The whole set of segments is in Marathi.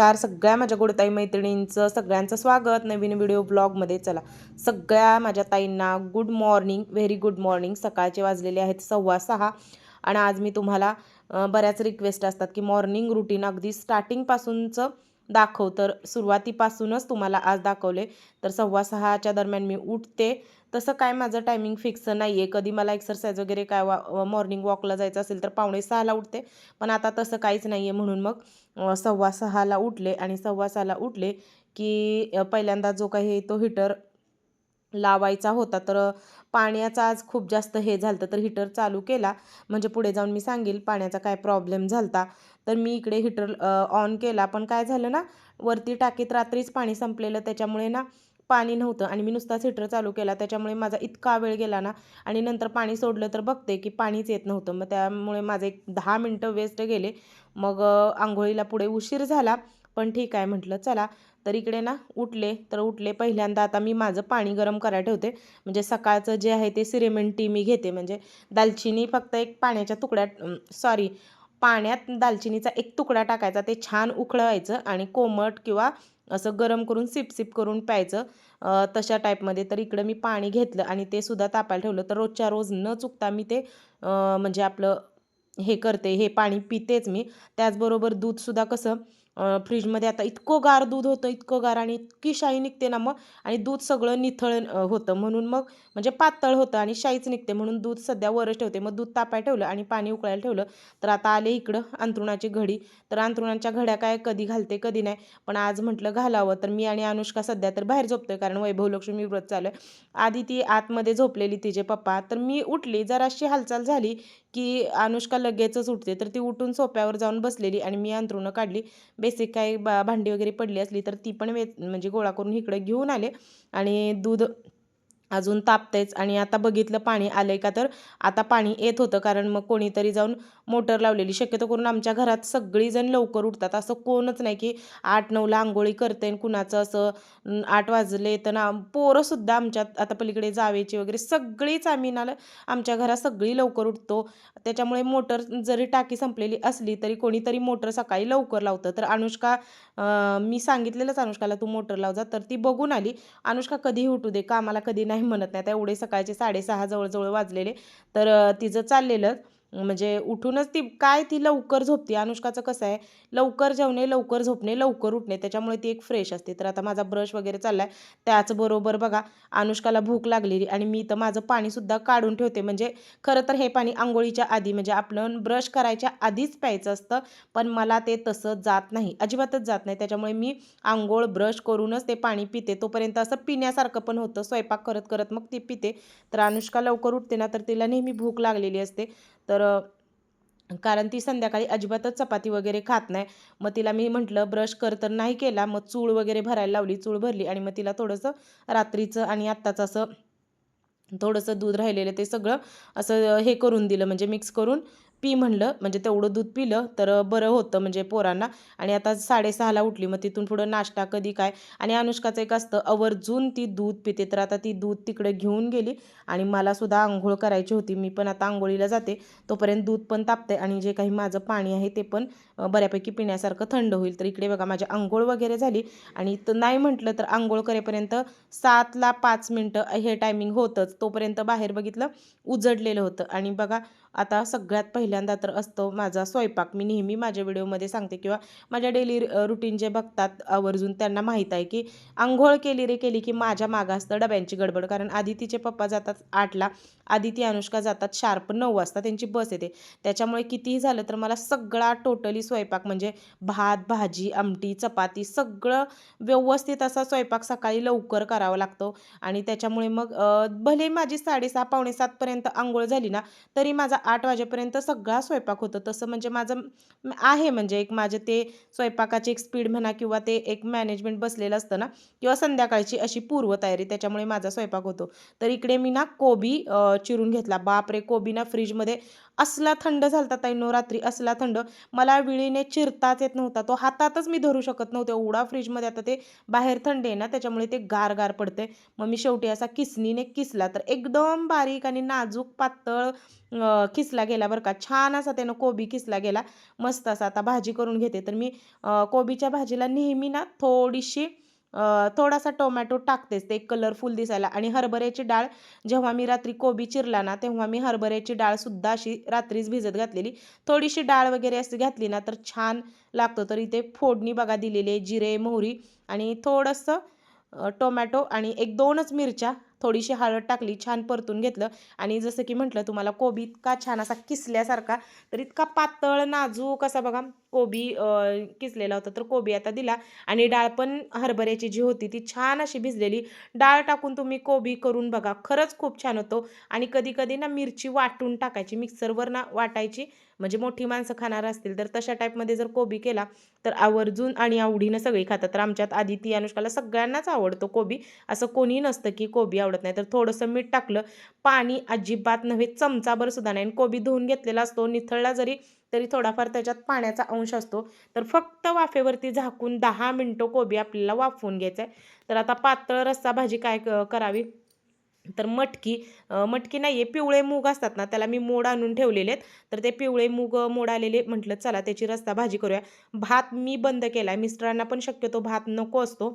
नमस्कार. सगळ्या माझ्या गोडताई मैत्रिणींचं सगळ्यांचं स्वागत. नवीन व्हिडिओ ब्लॉगमध्ये चला. सगळ्या माझ्या ताईंना good morning very good morning सकाळचे वाजलेले आहेत सव्वा सहा. आणि आज मी तुम्हाला बऱ्याच रिक्वेस्ट असतात की मॉर्निंग रुटीन अगदी स्टार्टिंगपासूनचं दाखव. तर सुरुवातीपासूनच तुम्हाला आज दाखवले. तर सव्वा सहाच्या दरम्यान मी उठते. तसं काय माझं टायमिंग फिक्स नाही आहे कधी मला एक्सरसाइज वगैरे काय वा मॉर्निंग वॉकला जायचं असेल तर पावणे सहाला उठते. पण आता तसं काहीच नाही आहे म्हणून मग सव्वा सहाला उठले आणि सव्वा सहाला उठले की पहिल्यांदा जो काही तो हिटर लावायचा होता तर पाण्याचा आज खूप जास्त हे झालं तर हिटर चालू केला. म्हणजे पुढे जाऊन मी सांगेल पाण्याचा काय प्रॉब्लेम झालता. तर मी इकडे हिटर ऑन केला. पण काय झालं ना वरती टाकीत रात्रीच पाणी संपलेलं. त्याच्यामुळे ना पाणी नव्हतं आणि मी नुसताच हिटर चालू केला. त्याच्यामुळे माझा इतका वेळ गेला ना. आणि नंतर पाणी सोडलं तर बघते की पाणीच येत नव्हतं. मग त्यामुळे माझे एक दहा मिनटं वेस्ट गेले. मग आंघोळीला पुढे उशीर झाला. पण ठीक आहे म्हटलं चला. तर इकडे ना उठले. तर उठले पहिल्यांदा आता मी माझं पाणी गरम करायला ठेवते. म्हणजे सकाळचं जे आहे ते सिरेमेंट टी मी घेते. म्हणजे दालचिनी फक्त एक पाण्याच्या तुकड्यात सॉरी पाण्यात दालचिनीचा एक तुकडा टाकायचा ते छान उकळवायचं आणि कोमट किंवा असं गरम करून सिपसिप करून प्यायचं. तशा टाईपमध्ये. तर इकडं मी पाणी घेतलं आणि ते सुद्धा तापायला ठेवलं. तर रोजच्या रोज न चुकता मी ते म्हणजे आपलं हे करते हे पाणी पितेच मी. त्याचबरोबर दूधसुद्धा कसं फ्रीजमध्ये आता इतकं गार दूध होतं इतकं गार आणि इतकी शाई निघते ना मग. आणि दूध सगळं निथळ होतं. म्हणून मग म्हणजे पातळ होतं आणि शाईच निघते. म्हणून दूध सध्या वरच ठेवते. मग दूध तापाय ठेवलं आणि पाणी उकळायला ठेवलं. तर आता आले इकडं अंथरुणाची घडी. तर अंथरुणाच्या घड्या काय कधी घालते कधी नाही. पण आज म्हटलं घालावं. तर मी आणि अनुष्का सध्या तर बाहेर झोपतोय. कारण वैभव लक्ष्मी व्रत चालू आहे. आधी ती आतमध्ये झोपलेली तिचे पप्पा. तर मी उठली. जराशी हालचाल झाली की अनुष्का लगेचच उठते. तर ती उठून सोप्यावर जाऊन बसलेली आणि मी अंथरुणं काढली. बेसिक काही बा भांडी वगैरे पडली असली तर ती पण वे म्हणजे गोळा करून इकडे घेऊन आले. आणि दूध अजून तापतेच आणि आता बघितलं पाणी आलंय का तर आता पाणी येत होतं कारण मग कोणीतरी जाऊन मोटर लावलेली. शक्यतो करून आमच्या घरात सगळीजण लवकर उठतात. असं कोणच नाही की आठ नऊला आंघोळी करते आणि कुणाचं असं आठ वाजले तर ना पोरंसुद्धा आमच्यात आता पलीकडे जावेची वगैरे सगळीच आम्ही ना आमच्या घरात सगळी लवकर उठतो. त्याच्यामुळे मोटर जरी टाकी संपलेली असली तरी कोणीतरी मोटर सकाळी लवकर लावतं. तर अनुष्का मी सांगितलेलंच अनुष्काला तू मोटर लाव जा. तर ती बघून आली. अनुष्का कधीही उठू दे कामाला कधी नाही म्हणत नाही आता एवढे सकाळचे साडेसहा जवळजवळ वाजलेले. तर तिचं चाललेलं. म्हणजे उठूनच ती काय ती लवकर झोपते? अनुष्काचं कसं आहे? लवकर जेवणे लवकर झोपणे लवकर उठणे त्याच्यामुळे ती एक फ्रेश असते. तर आता माझा ब्रश वगैरे चालला आहे त्याचबरोबर बघा अनुष्काला भूक लागलेली आणि मी तर माझं पाणीसुद्धा काढून ठेवते. म्हणजे खरं तर हे पाणी आंघोळीच्या आधी म्हणजे आपलं ब्रश करायच्या आधीच प्यायचं असतं पण मला ते तसं जात नाही. अजिबातच जात नाही. त्याच्यामुळे मी आंघोळ ब्रश करूनच ते पाणी पिते. तोपर्यंत असं पिण्यासारखं पण होतं. स्वयंपाक करत करत मग ती पिते. तर अनुष्का लवकर उठते ना तर तिला नेहमी भूक लागलेली असते. तर कारण ती संध्याकाळी अजिबातच चपाती वगैरे खात नाही. मग तिला मी म्हटलं ब्रश कर तर नाही केला. मग चूळ वगैरे भरायला लावली चूळ भरली आणि मग तिला थोडंसं रात्रीचं आणि आत्ताचं असं थोडंसं दूध राहिलेलं ते सगळं असं हे करून दिलं म्हणजे मिक्स करून पी म्हणलं म्हणजे तेवढं दूध पिलं तर बरं होतं म्हणजे पोरांना. आणि आता साडेसहाला उठली मग तिथून पुढं नाश्ता कधी काय. आणि अनुष्काचं एक असतं आवर्जून ती दूध पिते. तर आता ती दूध तिकडे घेऊन गेली आणि मला सुद्धा आंघोळ करायची होती. मी पण आता आंघोळीला जाते. तोपर्यंत दूध पण तापते आणि जे काही माझं पाणी आहे ते पण बऱ्यापैकी पिण्यासारखं थंड होईल. तर इकडे बघा माझी आंघोळ वगैरे झाली आणि तर नाही म्हटलं तर आंघोळ करेपर्यंत सातला पाच मिनटं हे टायमिंग होतंच. तोपर्यंत बाहेर बघितलं उजडलेलं होतं. आणि बघा आता सगळ्यात पहिल्यांदा तर असतो माझा स्वयंपाक. मी नेहमी माझ्या व्हिडिओमध्ये सांगते किंवा माझ्या डेली रुटीन जे बघतात आवर्जून त्यांना माहीत आहे की आंघोळ केली रे केली की माझ्या मागं असतं डब्यांची गडबड. कारण आधी तिचे पप्पा जातात आठला आधी ती अनुष्का जातात शार्प नऊ वाजता. त्यांची बस येते. त्याच्यामुळे कितीही झालं तर मला सगळा टोटली स्वयंपाक म्हणजे भात भाजी आमटी चपाती सगळं व्यवस्थित असा स्वयंपाक सकाळी लवकर करावा लागतो. आणि त्याच्यामुळे मग भले माझी साडेसहा पावणे सातपर्यंत आंघोळ झाली ना तरी माझा आठ वाजेपर्यंत सगळा स्वयंपाक होतो. तसं म्हणजे माझं आहे म्हणजे एक माझं ते स्वयंपाकाची एक स्पीड म्हणा किंवा ते एक मॅनेजमेंट बसलेलं असतं ना किंवा संध्याकाळची अशी पूर्वतयारी त्याच्यामुळे माझा स्वयंपाक होतो. तर इकडे मी ना कोबी चिरून घेतला. बापरे! कोबी ना फ्रीजमध्ये असला थंड झालता ताईनो रात्री असला थंड. मला विळीने चिरताच येत नव्हता. तो हातातच मी धरू शकत नव्हते. एवढा फ्रीजमध्ये आता ते बाहेर थंड आहे ना त्याच्यामुळे ते गार गार पडते मग मी शेवटी असा किसनीने किसला. तर एकदम बारीक आणि नाजूक पातळ किसला गेला बरं का. छान असा त्यानं कोबी किसला गेला. मस्त असा आता भाजी करून घेते. तर मी कोबीच्या भाजीला नेहमी ना थोडीशी थोडासा टोमॅटो टाकतेच ते कलरफुल दिसायला. आणि हरभऱ्याची डाळ जेव्हा मी रात्री कोबी चिरला ना तेव्हा मी हरभऱ्याची डाळसुद्धा अशी रात्रीच भिजत घातलेली. थोडीशी डाळ वगैरे अशी घातली ना तर छान लागतं. तर इथे फोडणी बघा दिलेली आहे जिरे मोहरी आणि थोडंसं टोमॅटो आणि एक दोनच मिरच्या थोडीशी हळद टाकली छान परतून घेतलं. आणि जसं की म्हटलं तुम्हाला कोबी इतका छान असा किसल्यासारखा तर इतका पातळ नाजूक असा बघा कोबी किसलेला होता तर कोबी आता दिला. आणि डाळ पण हरभऱ्याची जी होती ती छान अशी भिजलेली. डाळ टाकून तुम्ही कोबी करून बघा खरंच खूप छान होतो. आणि कधी कधी ना मिरची वाटून टाकायची मिक्सरवर ना वाटायची. म्हणजे मोठी माणसं खाणार असतील तर तशा टाईपमध्ये जर कोबी केला तर आवर्जून आणि आवडीनं सगळी खातात. तर आमच्यात आदिती अनुष्काला सगळ्यांनाच आवडतो कोबी. असं कोणी नसतं की कोबी आवडत नाही. तर थोडंसं मीठ टाकलं पाणी अजिबात नव्हे चमचाभर सुद्धा नाही. आणि कोबी धुवून घेतलेला असतो निथळला जरी तरी थोडाफार त्याच्यात पाण्याचा अंश असतो. तर फक्त वाफेवरती झाकून दहा मिनटं कोबी आपल्याला वाफवून घ्यायचं आहे तर आता पातळ रस्सा भाजी काय करावी? तर मटकी मटकी नाही आहे पिवळे मूग असतात ना त्याला मी मोड आणून ठेवलेले आहेत. तर ते पिवळे मूग मोड आलेले म्हटलं चला त्याची रस्ता भाजी करूया. भात मी बंद केला आहे मिस्टरांना पण शक्यतो भात नको असतो.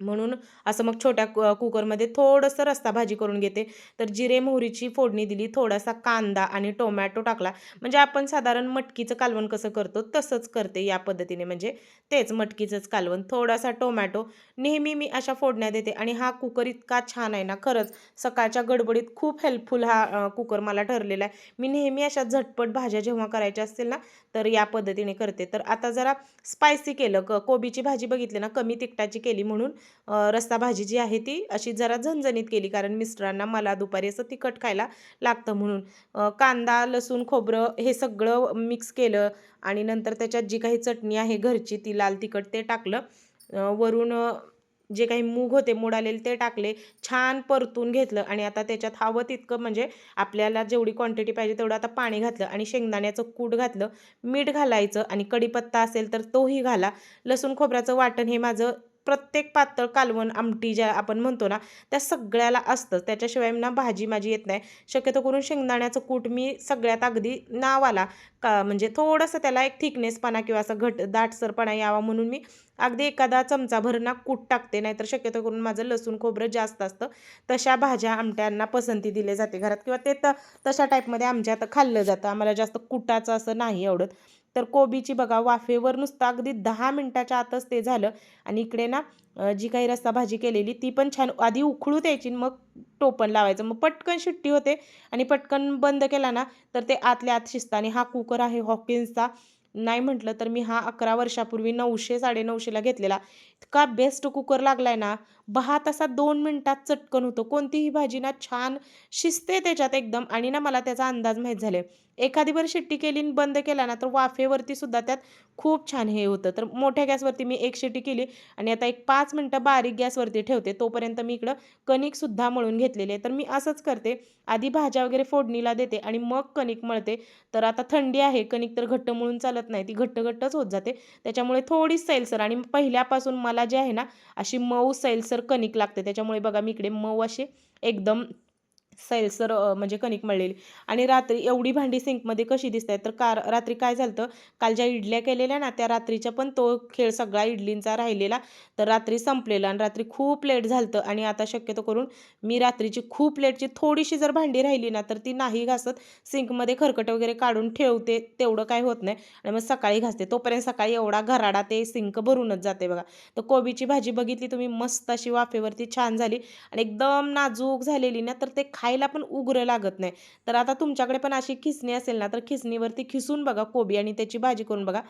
म्हणून असं मग छोट्या कुकरमध्ये थोडंसं रस्ता भाजी करून घेते. तर जिरे मोहरीची फोडणी दिली थोडासा कांदा आणि टोमॅटो टाकला. म्हणजे आपण साधारण मटकीचं कालवण कसं करतो तसंच करते या पद्धतीने. म्हणजे तेच मटकीचंच कालवण. थोडासा टोमॅटो नेहमी मी अशा फोडण्या देते आणि हा कुकर इतका छान आहे ना खरंच सकाळच्या गडबडीत खूप हेल्पफुल हा कुकर मला ठरलेला आहे. मी नेहमी अशा झटपट भाज्या जेव्हा करायच्या असतील ना तर या पद्धतीने करते. तर आता जरा स्पायसी केलं. क कोबीची भाजी बघितली ना कमी तिखटाची केली म्हणून. रस्ता भाजी जी आहे ती अशी जरा झणझणीत केली कारण मिस्टरांना मला दुपारी असं तिखट खायला लागतं म्हणून. कांदा लसूण खोबरं हे सगळं मिक्स केलं आणि नंतर त्याच्यात जी काही चटणी आहे घरची ती लाल तिखट ते टाकलं. वरून जे काही मूग होते मूड आलेले ते टाकले छान परतून घेतलं आणि आता त्याच्यात हवं तितकं म्हणजे आपल्याला जेवढी क्वांटिटी पाहिजे तेवढं आता पाणी घातलं आणि शेंगदाण्याचं कूट घातलं मीठ घालायचं आणि कढीपत्ता असेल तर तोही घाला. लसूण खोबऱ्याचं वाटण हे माझं प्रत्येक पातळ कालवण आमटी ज्या आपण म्हणतो ना त्या सगळ्याला असतं. त्याच्याशिवाय ना भाजी माझी येत नाही. शक्यतो करून शेंगदाण्याचं कूट मी सगळ्यात अगदी नावाला का म्हणजे थोडंसं त्याला एक थिकनेसपणा किंवा असं घट दाटसरपणा यावा म्हणून मी अगदी एखादा चमचाभर ना कूट टाकते. नाहीतर शक्यतो करून माझं लसूण खोबरं जास्त असतं. तशा भाज्या आमट्यांना पसंती दिली जाते घरात. किंवा ते तर तशा टाईपमध्ये आमच्यात खाल्लं जातं. आम्हाला जास्त कुटाचं असं नाही आवडत. तर कोबीची बघा वाफेवर नुसतं अगदी दहा मिनटाच्या आतच ते झालं. आणि इकडे ना जी काही रस्सा भाजी केलेली ती पण छान आधी उखळू द्यायची मग टोपण लावायचं. मग पटकन शिट्टी होते आणि पटकन बंद केला ना तर ते आतल्या आत शिजतं. आणि हा कुकर आहे हॉकिन्सचा. नाही म्हटलं तर मी हा अकरा वर्षापूर्वी नऊशे साडेनऊशेला घेतलेला. इतका बेस्ट कुकर लागला आहे ना भात असा दोन मिनटात चटकन होतो. कोणतीही भाजी ना छान शिजते त्याच्यात एकदम आणि ना मला त्याचा अंदाज माहीत झाले एखादी बरं शिट्टी केली बंद केला ना तर वाफेवरती सुद्धा त्यात खूप छान हे होतं. तर मोठ्या गॅसवरती मी एक शिट्टी केली आणि आता एक पाच मिनटं बारीक गॅसवरती ठेवते. तोपर्यंत मी इकडं कणिकसुद्धा मळून घेतलेली आहे. तर मी असंच करते. आधी भाज्या वगैरे फोडणीला देते आणि मग कणिक मळते. तर आता थंडी आहे. कणिक तर घट्ट मळून चालत नाही. ती घट्ट घट्टच होत जाते. त्याच्यामुळे थोडी सैलसर आणि पहिल्यापासून मला जे आहे ना अशी मऊ सैलसर कणिक लागते. त्याच्यामुळे बघा मी इकडे मऊ असे एकदम सैलसर म्हणजे कणिक मळलेली. आणि रात्री एवढी भांडी सिंकमध्ये कशी दिसत आहेत तर कार रात्री काय झालं काल ज्या इडल्या केलेल्या ना त्या रात्रीच्या पण तो खेळ सगळा इडलींचा राहिलेला. तर रात्री संपलेला आणि रात्री खूप लेट झालं आणि आता शक्यतो करून मी रात्रीची खूप लेटची थोडीशी जर भांडी राहिली ना तर ती नाही घासत. सिंकमध्ये खरकट वगैरे काढून ठेवते तेवढं काय होत नाही. आणि मग सकाळी घासते. तोपर्यंत सकाळी एवढा घराडा ते सिंक भरूनच जाते बघा. तर कोबीची भाजी बघितली तुम्ही मस्त अशी वाफेवरती छान झाली. आणि एकदम नाजूक झालेली ना तर ते खा खायला पण उग्र लागत नाही. तर आता तुमच्याकडे पण अशी खिसणी असेल ना तर खिसणीवरती खिसून बघा कोबी आणि त्याची भाजी करून बघा.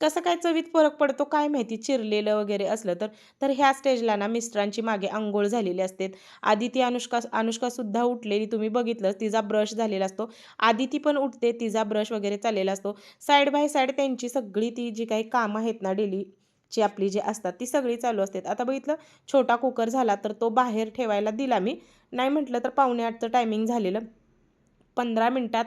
कसं काय चवीत फरक पडतो काय माहिती? चिरलेलं वगैरे असलं तर. तर ह्या स्टेजला ना मिस्टरांची मागे आंघोळ झालेली असते. आधी ती अनुष्का अनुष्कासुद्धा उठलेली तुम्ही बघितलं तिचा ब्रश झालेला असतो. आधी ती पण उठते तिचा ब्रश वगैरे चाललेला असतो. साईड बाय साईड त्यांची सगळी ती जी काही कामं आहेत ना डेली ची आपली जी असतात ती सगळी चालू असतात. आता बघितलं छोटा कुकर झाला तर तो बाहेर ठेवायला दिला मी. नाही म्हटलं तर पावणे आठचं टायमिंग झालेलं. पंधरा मिनटात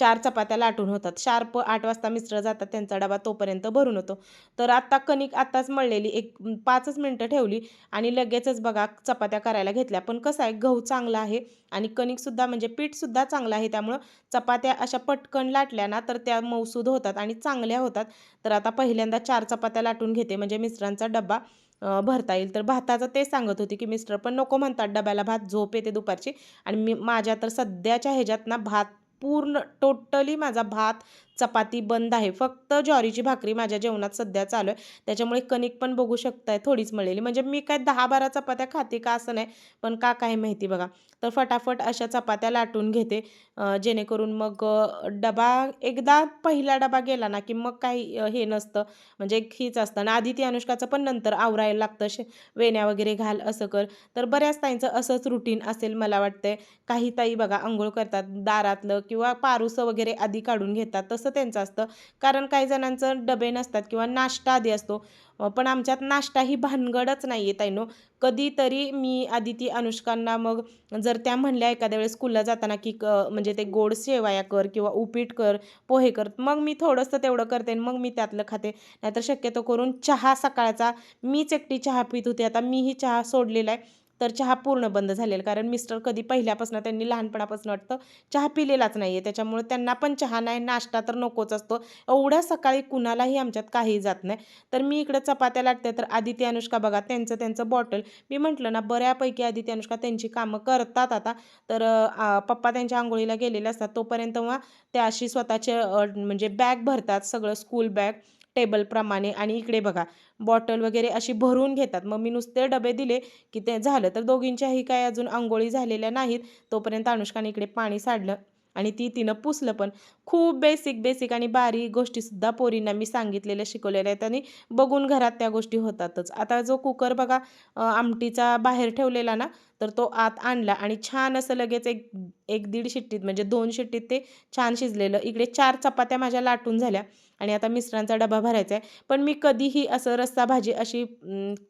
चार चपात्या लाटून होतात. शार्प आठ वाजता मिस्टर जातात त्यांचा डबा तोपर्यंत भरून होतो. तर आत्ता कणिक आत्ताच मळलेली एक पाचच मिनटं ठेवली आणि लगेचच बघा चपात्या करायला घेतल्या. पण कसं आहे गहू चांगला आहे आणि कणिकसुद्धा म्हणजे पीठसुद्धा चांगलं आहे. त्यामुळं चपात्या अशा पटकन लाटल्या ना तर त्या मौसूद होतात आणि चांगल्या होतात. तर आता पहिल्यांदा चार चपात्या लाटून घेते. म्हणजे मिस्टरांचा डबा भरता येईल. तर भाताचं ते सांगत होते की मिस्टर पण नको म्हणतात डब्याला भात झोप येते दुपारची. आणि मी माझ्या तर सध्याच्या ह्याच्यात ना भात पूर्ण टोटली माझा भात चपाती बंद आहे. फक्त ज्वारीची भाकरी माझ्या जेवणात सध्या चालू आहे. त्याच्यामुळे कणिक पण बघू शकताय थोडीच मळलेली. म्हणजे मी काय दहा बारा चपात्या खाते का असं नाही पण का काय माहिती बघा. तर फटाफट अशा चपात्या लाटून घेते. जेणेकरून मग डबा एकदा पहिला डबा गेला ना की मग काही हे नसतं. म्हणजे एक हीच असतं. आणि आधी ती अनुष्काचं पण नंतर आवरायला लागतं. शे वेण्या वगैरे घाल असं कर. तर बऱ्याच ताईंचं असंच रुटीन असेल मला वाटतंय. काही ताई बघा आंघोळ करतात दारातलं किंवा पारूसं वगैरे आधी काढून घेतात. तसं त्यांचं असतं. कारण काही जणांचं डबे नसतात किंवा नाश्ता आधी असतो. पण आमच्यात नाश्ता ही भानगडच नाही आहे ताईनो. कधीतरी मी आदिती अनुष्कांना मग जर त्या म्हणल्या एखाद्या वेळेस स्कूलला जाताना की क म्हणजे ते गोड शेवाया कर किंवा उपीट कर पोहे कर मग मी थोडंसं तेवढं करते आणि मग मी त्यातलं खाते. नाहीतर शक्यतो करून चहा सकाळचा मीच एकटी चहा पित होते. आता मीही चहा सोडलेला आहे. तर चहा पूर्ण बंद झालेला. कारण मिस्टर कधी पहिल्यापासून त्यांनी लहानपणापासून वाटतं चहा पिलेलाच नाही आहे त्याच्यामुळे त्यांना पण चहा नाही नाश्ता तर नकोच असतो. एवढ्या सकाळी कुणालाही आमच्यात काही जात नाही. तर मी इकडं चपात्या लाटते तर आदिती अनुष्का बघा त्यांचं त्यांचं बॉटल. मी म्हटलं ना बऱ्यापैकी आदिती अनुष्का त्यांची कामं करतात आता. तर पप्पा त्यांच्या आंघोळीला गेलेले असतात. तोपर्यंत मग त्या अशी स्वतःचे म्हणजे बॅग भरतात सगळं स्कूल बॅग. टेबलप्रमाणे आणि इकडे बघा बॉटल वगैरे अशी भरून घेतात. मग मी नुसते डबे दिले की ते झालं. तर दोघींच्याही काय अजून आंघोळी झालेल्या नाहीत. तोपर्यंत अनुष्काने इकडे पाणी साडलं आणि ती तिनं पुसलं पण. खूप बेसिक बेसिक आणि बारीक गोष्टीसुद्धा पोरींना मी सांगितलेल्या शिकवलेल्या आहेत आणि बघून घरात त्या गोष्टी होतातच. आता जो कुकर बघा आमटीचा बाहेर ठेवलेला ना तर तो आत आणला आणि छान असं लगेच एक एक दीड शिट्टीत म्हणजे दोन शिट्टीत ते छान शिजलेलं. इकडे चार चपात्या माझ्या लाटून झाल्या. आणि आता मिश्रांचा डबा भरायचा आहे. पण मी कधीही असं रस्सा भाजी अशी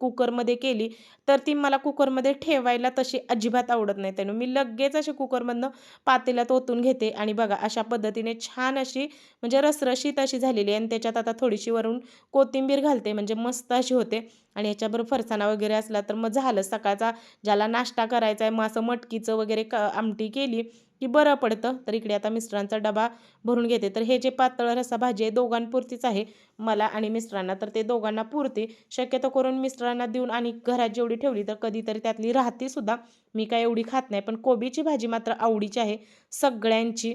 कुकरमध्ये केली तर ती मला कुकरमध्ये ठेवायला तशी अजिबात आवडत नाही त्यानं मी लगेच अशी कुकरमधनं पातेल्यात ओतून घेते आणि बघा अशा पद्धतीने छान अशी म्हणजे रसरशीत अशी झालेली आहे आणि त्याच्यात आता थोडीशी वरून कोथिंबीर घालते म्हणजे मस्त अशी होते. आणि याच्याबरोबर फरसाणा वगैरे असला तर मग झालं सकाळचा ज्याला नाश्ता करायचा आहे मग असं मटकीचं वगैरे क आमटी केली की बरं पडतं. तर इकडे आता मिस्टरांचा डबा भरून घेते. तर हे जे पातळ रस्सा भाजी आहे दोघांपुरतीच आहे. मला आणि मिस्टरांना तर ते दोघांना पुरते. शक्यतो करून मिस्टरांना देऊन आणि घरात जेवढी ठेवली तर कधीतरी त्यातली राहते सुद्धा मी काय एवढी खात नाही पण कोबीची भाजी मात्र आवडीची आहे. सगळ्यांची.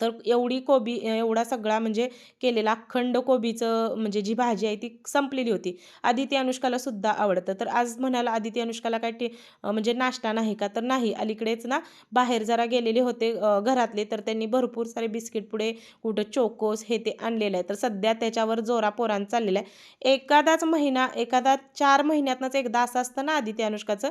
तर एवढी कोबी एवढा सगळा म्हणजे केलेला अखंड कोबीचं म्हणजे जी भाजी आहे ती संपलेली होती. आदिती अनुष्काला सुद्धा आवडतं. तर आज म्हणाला आदिती अनुष्काला काय टे म्हणजे नाश्ता नाही का? तर नाही अलीकडेच ना बाहेर जरा गेलेले होते घरातले. तर त्यांनी भरपूर सारे बिस्किट पुडे कुठं चोकोस हे ते आणलेलं आहे. तर सध्या त्याच्यावर जोरा पोरांचा चाललेला आहे. एखादाच महिना एखादा चार महिन्यातनंच एकदा असं असतं ना आदिती अनुष्काचं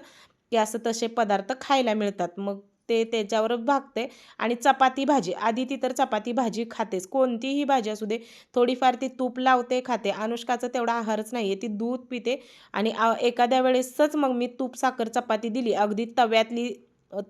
की असं तसे पदार्थ खायला मिळतात. मग ते त्याच्यावर भागते. आणि चपाती भाजी आधी ती तर चपाती भाजी खातेच. कोणतीही भाजी असू दे थोडीफार ती तूप लावते खाते. अनुष्काचं तेवढा आहारच नाही आहे ती दूध पिते. आणि एखाद्या वेळेसच मग मी तूप साखर चपाती दिली. अगदी तव्यातली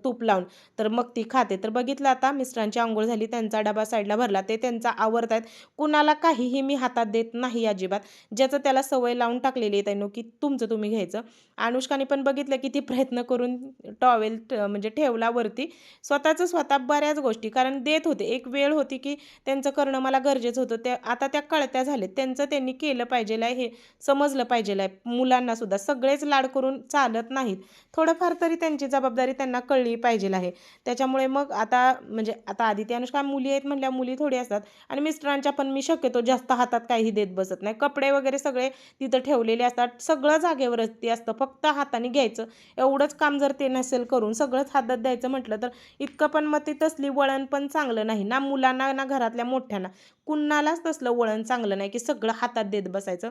तूप लावून. तर मग ती खाते. तर बघितलं आता मिस्टरांची आंघोळ झाली त्यांचा डबा साईडला भरला ते त्यांचा आवरतायत. कुणाला काहीही मी हातात देत नाही अजिबात. ज्याचं त्याला सवय लावून टाकलेली आहे त्यांनी की तुमचं तुम्ही घ्यायचं. अनुष्काने पण बघितलं की ती प्रयत्न करून टॉवेल म्हणजे ठेवला वरती. स्वतःचं स्वतः बऱ्याच गोष्टी कारण देत होते. एक वेळ होती की त्यांचं करणं मला गरजेचं होतं. त्या आता त्या कळत्या झालेत त्यांचं त्यांनी केलं पाहिजे आहे हे समजलं पाहिजे आहे. मुलांनासुद्धा सगळेच लाड करून चालत नाहीत. थोडंफार तरी त्यांची जबाबदारी त्यांना कळली पाहिजे आहे. त्याच्यामुळे मग आता म्हणजे आता आदित्य अनुष्का मुली आहेत म्हणल्या मुली थोडी असतात. आणि मिस्टरांच्या पण मी शक्यतो जास्त हातात काही देत बसत नाही. कपडे वगैरे सगळे तिथं ठेवलेले असतात. सगळं जागेवरच ते असतं. फक्त हाताने घ्यायचं. एवढंच काम जर ते नसेल करून सगळंच हातात द्यायचं म्हटलं तर इतकं पण मग ते तसली वळण पण चांगलं नाही. ना मुलांना ना घरातल्या मोठ्यांना. कुणालाच तसलं वळण चांगलं नाही की सगळं हातात देत बसायचं.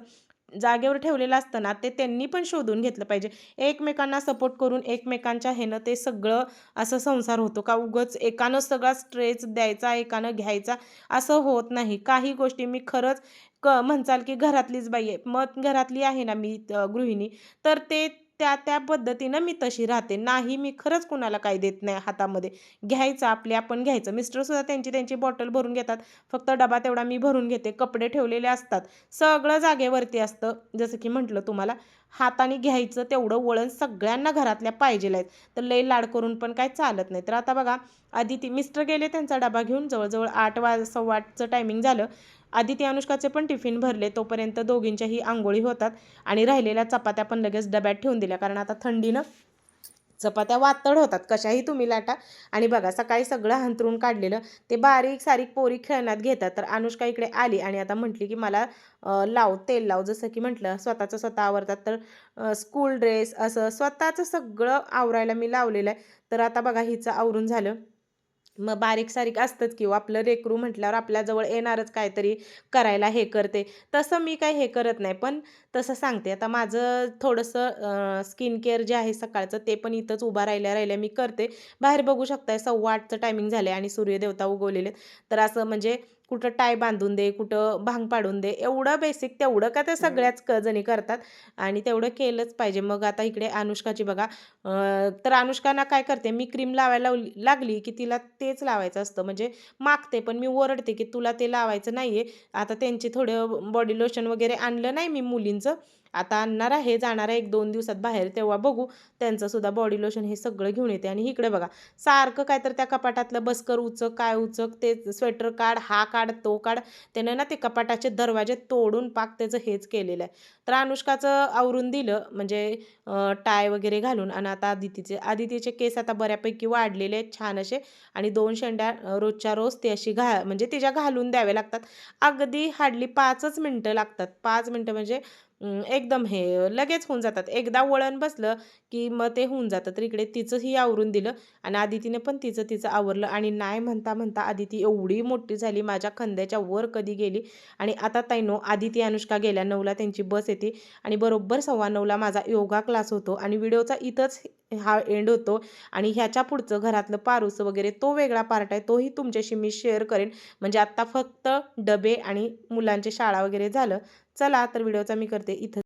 जागेवर ठेवलेलं असतं ना ते त्यांनी पण शोधून घेतलं पाहिजे. एकमेकांना सपोर्ट करून एकमेकांच्या ह्यानं ते सगळं असं संसार होतो का? उगच एकानं सगळा स्ट्रेस द्यायचा एकानं घ्यायचा असं होत नाही. काही गोष्टी मी खरंच क म्हणचाल की घरातलीच बाई आहे. मग घरातली आहे ना मी गृहिणी तर ते त्या त्या पद्धतीनं मी तशी राहते. नाही मी खरंच कुणाला काही देत नाही हातामध्ये. घ्यायचं आपले आपण घ्यायचं. मिस्टरसुद्धा त्यांची त्यांची बॉटल भरून घेतात. फक्त डबा तेवढा मी भरून घेते. कपडे ठेवलेले असतात. सगळं जागेवरती असतं. जसं की म्हटलं तुम्हाला हाताने घ्यायचं तेवढं वळण सगळ्यांना घरातल्या पाहिजेल आहेत तर लई लाड करून पण काय चालत नाही. तर आता बघा आधी ती मिस्टर गेले त्यांचा डबा घेऊन जवळजवळ आठ वाज सव्वा आठचं टायमिंग झालं. आधी अनुष्काचे पण टिफिन भरले तोपर्यंत दोघींच्याही आंघोळी होतात आणि राहिलेल्या चपात्या पण लगेच डब्यात ठेवून दिल्या. कारण आता थंडीनं चपात्या वातड होतात कशाही तुम्ही लाटा. आणि बघा सकाळी सगळं हंतरून काढलेलं ते बारीक सारीक पोरी खेळण्यात घेतात. तर अनुष्का इकडे आली आणि आता म्हटली की मला लाव तेल लाव. जसं की म्हटलं स्वतःचं स्वतः आवरतात. तर स्कूल ड्रेस असं स्वतःचं सगळं आवरायला मी लावलेलं आहे. तर आता बघा हिचं आवरून झालं. मग बारीक सारीक असतंच किंवा आपलं रेकरू म्हटल्यावर आपल्याजवळ येणारच काहीतरी करायला हे करते. तसं मी काही हे करत नाही. पण तसं सांगते. आता माझं थोडंसं स्किन केअर जे आहे सकाळचं ते पण इथंच उभा राहिल्या राहिल्या मी करते. बाहेर बघू शकताय सव्वा आठचं टायमिंग झालं आहे आणि सूर्यदेवता उगवलेले तर असं म्हणजे कुठं टाय बांधून दे कुठं भांग पाडून दे एवढं बेसिक तेवढं का ते सगळ्याच क जणी करतात आणि तेवढं केलंच पाहिजे. मग आता इकडे अनुष्काची बघा तर अनुष्काना काय करते मी क्रीम लावायला लागली की तिला तेच लावायचं असतं. म्हणजे मागते पण मी ओरडते की तुला ते लावायचं नाही आहे आता त्यांचे थोडं बॉडी लोशन वगैरे आणलं नाही मी मुलींचं. आता आणणार आहे जाणार आहे एक दोन दिवसात बाहेर तेव्हा बघू. त्यांचंसुद्धा बॉडी लोशन हे सगळं घेऊन येते. आणि इकडे बघा सारखं काय तर त्या कपाटातलं बसकर उचक काय उचक ते स्वेटर काढ हा काढ तो काढ. त्यानं ना ते कपाटाचे दरवाजे तोडून पाक त्याचं हेच केलेलं आहे. तर अनुष्काचं आवरून दिलं म्हणजे टाय वगैरे घालून. आणि आता आदितीचे आदितीचे केस आता बऱ्यापैकी वाढलेले आहेत छान असे. आणि दोन शेंड्या रोजच्या रोज ते अशी घा म्हणजे तिच्या घालून द्यावे लागतात. अगदी हार्डली पाचच मिनटं लागतात. पाच मिनटं म्हणजे एकदम हे लगेच होऊन जातात. एकदा वळण बसलं की मग ते होऊन जातं तर इकडे तिचंही आवरून दिलं आणि आदितीने पण तिचं तिचं आवरलं आणि नाही म्हणता म्हणता आदिती एवढी मोठी झाली माझ्या खांद्याच्या वर कधी गेली आणि आता ताईनो आदिती अनुष्का गेल्या नऊला त्यांची बस येते आणि बरोबर सव्वा नऊला माझा योगा क्लास होतो आणि व्हिडिओचा इथंच हा एंड होतो आणि ह्याच्या पुढचं घरातलं पारूसं वगैरे तो वेगळा पार्ट आहे तोही तुमच्याशी मी शेअर करेन. म्हणजे आत्ता फक्त डबे आणि मुलांची शाळा वगैरे झालं चला तर व्हिडिओचा मी करते इथं.